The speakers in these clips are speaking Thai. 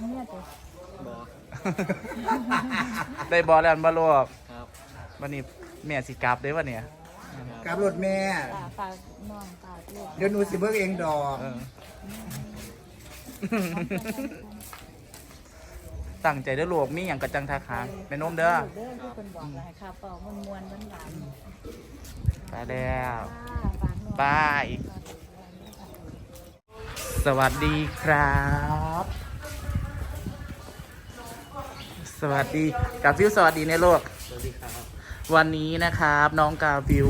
ทั้งเนี้ยจ้ะบอได้บอแล้วบ่ลูกครับวันนี้แม่สิกลับได้อวันเนี้ยกลับรถแม่ฝากฝากน้องฝากลูกเดี๋ยวหนูสิเบิกเองดอกเออ ตั้งใจเด้อลูกมีหยังกระจังทักหาแม่นมเด้อเด้อที่คนบอกว่าให้ข้าวเปล่ามวนมวนๆหวานๆไปแล้ว ฝากน้อง บาย สวัสดีครับ สวัสดีกาฟิวสวัสดีในโลก สวัสดีครับ วันนี้นะครับน้องกาฟิว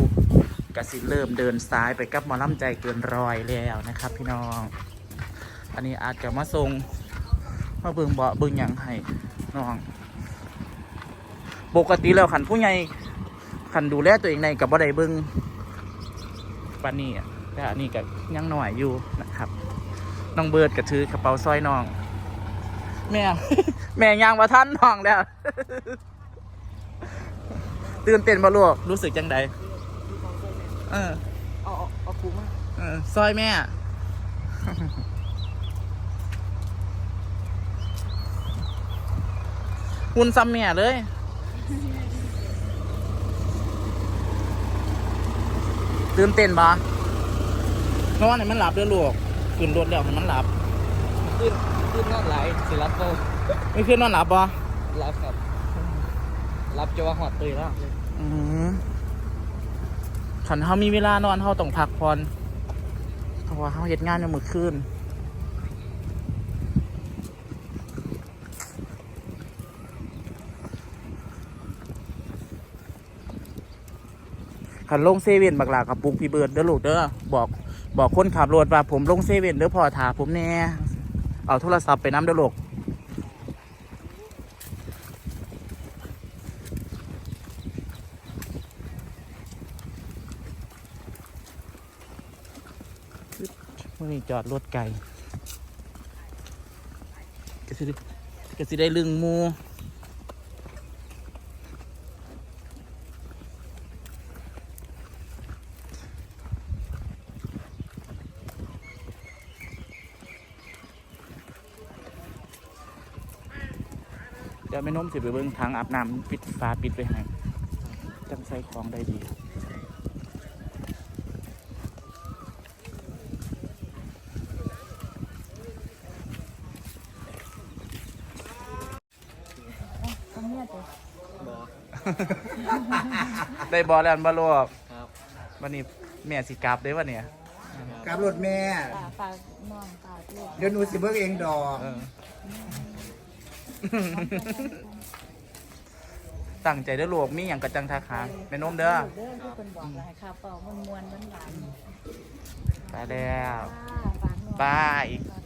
กสิเริ่มเดินซ้ายไปกับหมอลำใจเกินร้อยแล้วนะครับ พี่น้อง อันนี้อาจจะมาส่งมาเบิ่งเบาะเบิ่งหยังให้น้อง ปกติแล้วขันผู้ใหญ่ขันดูแลตัวเองในกับบ่ได้เบิ่งปานนี้อะแต่อันนี้ก็ยังหน่อยอยู่นะครับ น้องเบิร์ดก็ถือกระเป๋าซอยน้อง แม่ แม่ยางมาท่านน้องแล้ว ตื่นเต้นบ่ลูกรู้สึกจังใดเออเอาเอาเอาคุ้มมาเออซอยแม่ หุ่นซ้ำแม่เลย ตื่นเต้นบ่นอนให้มันหลับเด้อลูกขึ้นรถแล้วให้มันหลับขึ้น ขึ้นนอนไหลสิรับก็ไม่ขึ้นนอนหลับบ่รับครับ รับจะว่าหอดเตยแล้วอืมขันเขามีเวลานอนเขาต้องพักผ่อนเพราะว่าเขาเฮ็ดงานในมือคืนขันลงเซเว่นบักหลากับปุกพี่เบิร์ดเด้อลูกเด้อบอก บอกคนขับรถว่าผมลงเซเว่นเด้อพอถาผมแน่ เอาโทรศัพท์ไปน้ำเดือลูกมื่อนี้จอดรถไก่ก็สิได้ก็สิได้ลึงมู เดี๋ยวแม่นมสิไปเบิ่งทางอาบน้ำปิดฟ้าปิดไปให้จังใส่ของได้ดีทั้งเนี้ยจ้ะบอได้บอแล้วบ่ลูกครับวันนี้แม่สิกลับได้อวันเนี้ยกลับรถแม่ฝากฝากน้องฝากลูกเดี๋ยวหนูสิเบิกเองดอกเออ ตั้งใจเด้อลูกมีหยังกระจังทักหาแม่นมเด้อเด้อที่คนบอกว่าให้ข้าวเปล่ามวนมวนๆหวานๆไปแล้วฝากน้องบายฝาก